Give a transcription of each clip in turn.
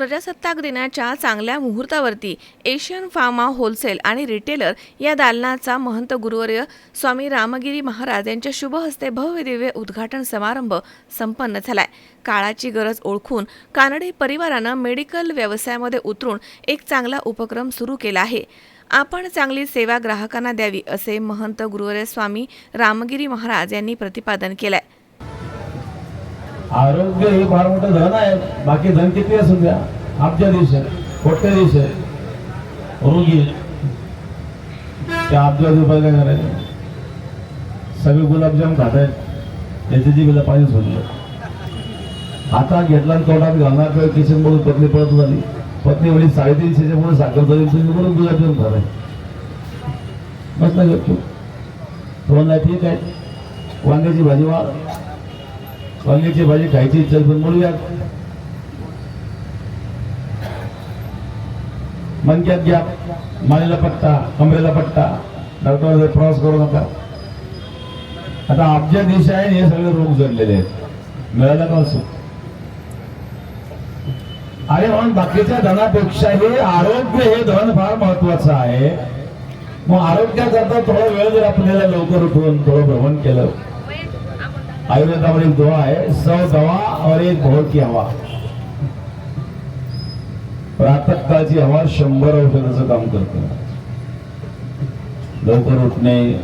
प्रजासत्ताक दिनाच्या चांगल्या मुहूर्तावरती एशियन फार्मा होलसेल आणि रिटेलर या दालनाचा महंत गुरुवर्य स्वामी रामगिरी महाराज यांच्या शुभहस्ते भव्यदिव्य भव्य दिव्य उद्घाटन समारंभ संपन्न झालाय. काळाची गरज ओळखून कानडे परिवारानं मेडिकल व्यवसायामध्ये उतरून एक चांगला उपक्रम सुरू केला आहे. आपण चांगली सेवा ग्राहकांना द्यावी असे महंत गुरुवर्य स्वामी रामगिरी महाराज यांनी प्रतिपादन केलंय. आरोग्य हे फार मोठं धन आहे. बाकी धन किती असू द्या अब्जा दिवस कोट्या दिवस रोगी त्या आपल्या रुपये काय करायचं सगळे गुलाबजाम खात आहेत. याची जी बिला पाणी सोडलं हातात घेतला आणि तोंडात घालणार तर किशन बघून पत्नी पळत झाली. पत्नी वडील साडेतीनशेच्या मुळे साखर झाली तुम्ही म्हणून गुलाबजाम खात आहे. मस्त घेतो तो म्हणला ठीक आहे. वांग्याची भाजी वाढ. वांग्याची भाजी खायची इच्छा पण म्हणूया मनक्यात घ्या. मानेला पट्टा कमरेला पट्टा. डॉक्टर प्रवास करू नका. आता अब्जा देश आहे हे सगळे रोग जडलेले आहेत. मिळायला का असो? अरे हो, म्हणून बाकीच्या धनापेक्षा हे आरोग्य हे धन फार महत्वाचं आहे. मग आरोग्याकरता थोडा वेळ जर आपल्याला लवकर उठून थोडं भ्रमण केलं आयुर्वेदामध्ये एक दुआ आहे सौ दवा और एक भोर की हवा. प्रातःकाळची हवा शंभर औषधाचं काम करते. लवकर उठणे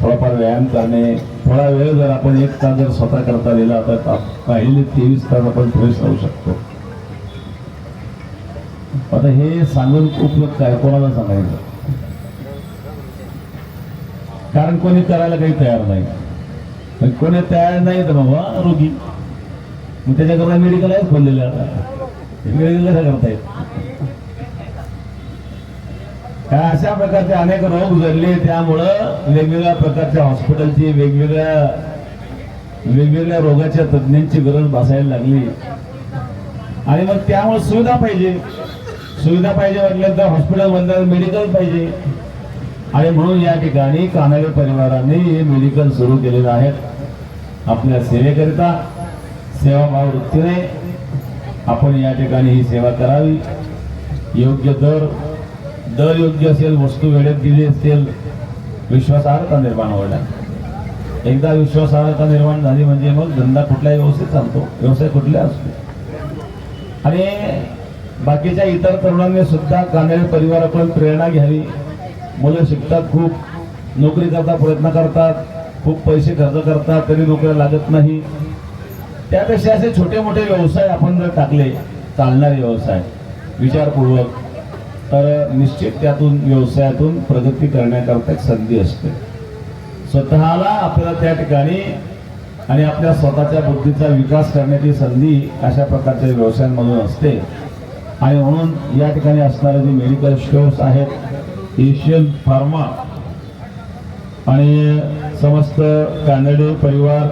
थोडाफार व्यायाम करणे थोडा वेळ जर आपण एक तास जर स्वतः करता दिला तर आप- पहिले तेवीस तास आपण फ्रेश राहू शकतो. आता हे सांगून उपयोग काय? कोणाला सांगायचं? कारण कोणी करायला काही तयार नाही. पण कोणी तयार नाही तर बाबा रोगी. मग त्याच्याकरता मेडिकल आहेच खोललेलं आता मेडिकल कसं करता येत अशा प्रकारचे अनेक रोग जडले त्यामुळं वेगवेगळ्या प्रकारच्या हॉस्पिटलची वेगवेगळ्या वेगवेगळ्या रोगाच्या तज्ज्ञांची गरज भासायला लागली. आणि मग त्यामुळे सुविधा पाहिजे. सुविधा पाहिजे म्हटलं तर हॉस्पिटल बंद मेडिकल पाहिजे. आणि म्हणून या ठिकाणी कानडे परिवाराने हे मेडिकल सुरू केलेलं आहे. आपल्या सेवेकरिता सेवाभाव वृत्तीने आपण या ठिकाणी ही सेवा करावी. योग्य दर दर योग्य असेल वस्तू वेळेत दिली असेल विश्वासार्हता निर्माण होणार. एकदा विश्वासार्हता निर्माण झाली म्हणजे मग धंदा कुठलाही व्यवस्थित चालतो. व्यवसाय कुठला असतो आणि बाकीच्या इतर तरुणांनी सुद्धा कानडे परिवाराकडून प्रेरणा घ्यावी. मुलं शिकतात खूप नोकरी करता प्रयत्न करतात खूप पैसे खर्च करतात तरी नोकऱ्या लागत नाही. त्यापेक्षा असे छोटे मोठे व्यवसाय आपण जर टाकले चालणारे व्यवसाय विचारपूर्वक तर निश्चित त्यातून व्यवसायातून प्रगती करण्याकरता एक संधी असते. स्वतःला आपल्याला त्या ठिकाणी आणि आपल्या स्वतःच्या बुद्धीचा विकास करण्याची संधी अशा प्रकारच्या व्यवसायांमधून असते. आणि म्हणून या ठिकाणी असणारे जे मेडिकल स्टोर्स आहेत एशियन फार्मा आणि समस्त कानडे परिवार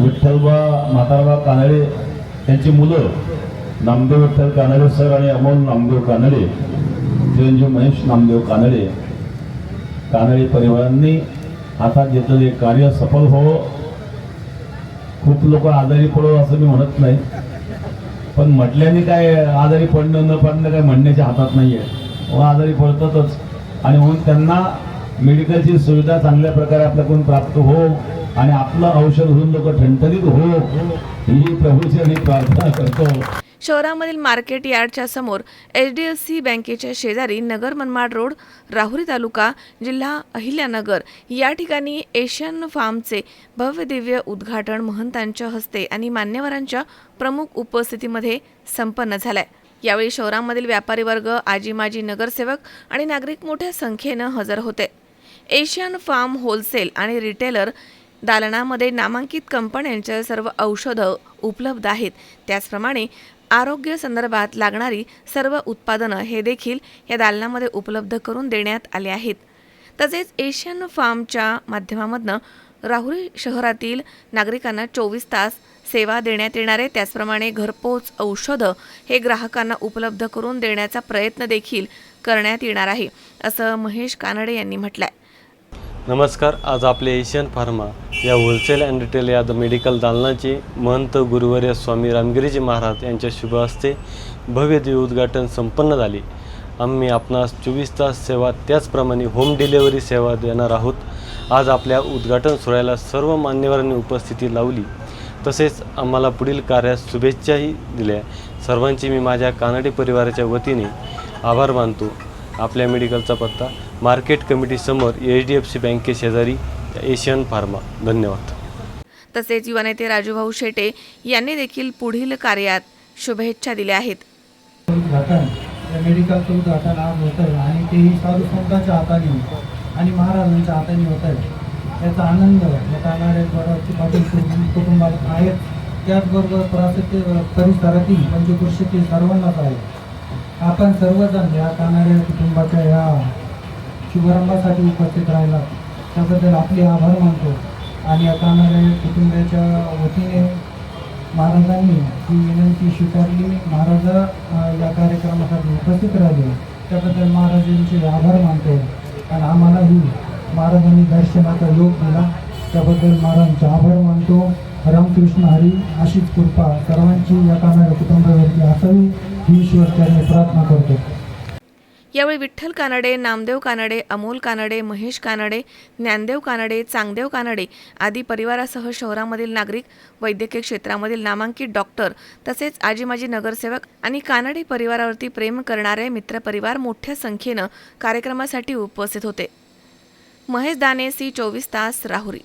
विठ्ठलबा म्हातारबा कानडे यांची मुलं नामदेव विठ्ठल कानडे सर आणि अमोल नामदेव कानडे चिरंजीव महेश नामदेव कानडे कानडे परिवारांनी हातात घेतलेले कार्य सफल हो खूप लोक आजारी पडो असं मी म्हणत नाही. पण म्हटल्याने काय आजारी पडणं न पडणं काय म्हणण्याच्या हातात नाही आहे व आजारी पडतातच. आणि म्हणून त्यांना मेडिकलची सुविधा चांगल्या प्रकारे आपल्याकडून प्राप्त हो आणि आपलं औषध होऊन लोक ठणठणीत हो ही प्रभूची आणि प्रार्थना करतो. शहरामधील मार्केट यार्डच्या समोर एच डी एफ सी बँकेच्या शेजारी नगर मनमाड रोड राहुरी तालुका जिल्हा अहिल्यानगर या ठिकाणी एशियन फार्मचे भव्य दिव्य उद्घाटन महंतांच्या हस्ते आणि मान्यवरांच्या प्रमुख उपस्थितीमध्ये संपन्न झालं आहे यावेळी शहरामधील व्यापारी वर्ग आजी माजी नगरसेवक आणि नागरिक मोठ्या संख्येनं हजर होते. एशियन फार्म होलसेल आणि रिटेलर दालनामध्ये नामांकित कंपन्यांच्या सर्व औषधं उपलब्ध आहेत. त्याचप्रमाणे आरोग्य संदर्भात लागणारी सर्व उत्पादनं हे देखील या दालनामध्ये उपलब्ध करून देण्यात आले आहेत. तसेच एशियन फार्मच्या माध्यमामधनं राहुरी शहरातील नागरिकांना चोवीस तास सेवा देण्यात येणार आहे. त्याचप्रमाणे घरपोच औषधं हे ग्राहकांना उपलब्ध करून देण्याचा प्रयत्न देखील करण्यात येणार आहे असं महेश कानडे यांनी म्हटलं आहे नमस्कार. आज आपले एशियन फार्मा या होलसेल अँड रिटेल या मेडिकल दालनाचे महंत गुरुवर्य स्वामी रामगिरीजी महाराज यांच्या शुभ हस्ते भव्य दिव्य उद्घाटन संपन्न झाले. आम्ही आपणास चोवीस तास सेवा त्याचप्रमाणे होम डिलेवरी सेवा देणार आहोत. आज आपल्या उद्घाटन सोहळ्याला सर्व मान्यवरांनी उपस्थिती लावली. तसेच आम्हाला पुढील कार्यास शुभेच्छाही दिल्या. सर्वांची मी माझ्या कानडी परिवाराच्या वतीने आभार मानतो. आपल्या मेडिकलचा पत्ता मार्केट कमिटी समोर एच डी एफ सी बँके शेजारी एशियन फार्मा. धन्यवाद. तसेच युवा नेते राजूभाऊ शेटे यांनी देखील पुढील कार्यात शुभेच्छा दिल्या आहेत. उद्घाटन या मेडिकलचं उद्घाटन आज होत आहे आणि तेही साधू संतांच्या हाताने आणि महाराजांच्या हाताने होत आहे. याचा आनंद या कानाड्याद्वारा कुटुंबाला आहेत. त्याचबरोबर प्रसिद्ध परिसरातील पंचकृषीतील म्हणजे सर्वांनाच आहे. आपण सर्वजण या कानाड्या कुटुंबाच्या या शुभारंभासाठी उपस्थित राहिला त्याबद्दल आपले आभार मानतो. आणि या कानाड्या कुटुंबाच्या वतीने महाराजांनी ही विनंती स्वीकारली. महाराज या कार्यक्रमासाठी उपस्थित राहिले. त्याबद्दल महाराजांचे आभार मानतो. आणि आम्हालाही महाराजांनी दर्शनाचा योग दिला त्याबद्दल महाराजांचा आभार मानतो. रामकृष्ण हरी अशीच कृपा सर्वांची या कानाड्या कुटुंबावरती असावी ही ईश्वरचरणी प्रार्थना करतो. यावेळी विठ्ठल कानडे नामदेव कानडे अमोल कानडे महेश कानडे ज्ञानदेव कानडे चांगदेव कानडे आदी परिवारासह शहरामधील नागरिक वैद्यकीय क्षेत्रामधील नामांकित डॉक्टर तसेच आजी माजी नगरसेवक आणि कानडे परिवारावरती प्रेम करणारे मित्रपरिवार मोठ्या संख्येनं कार्यक्रमासाठी उपस्थित होते. महेश दाने सी चोवीस तास राहुरी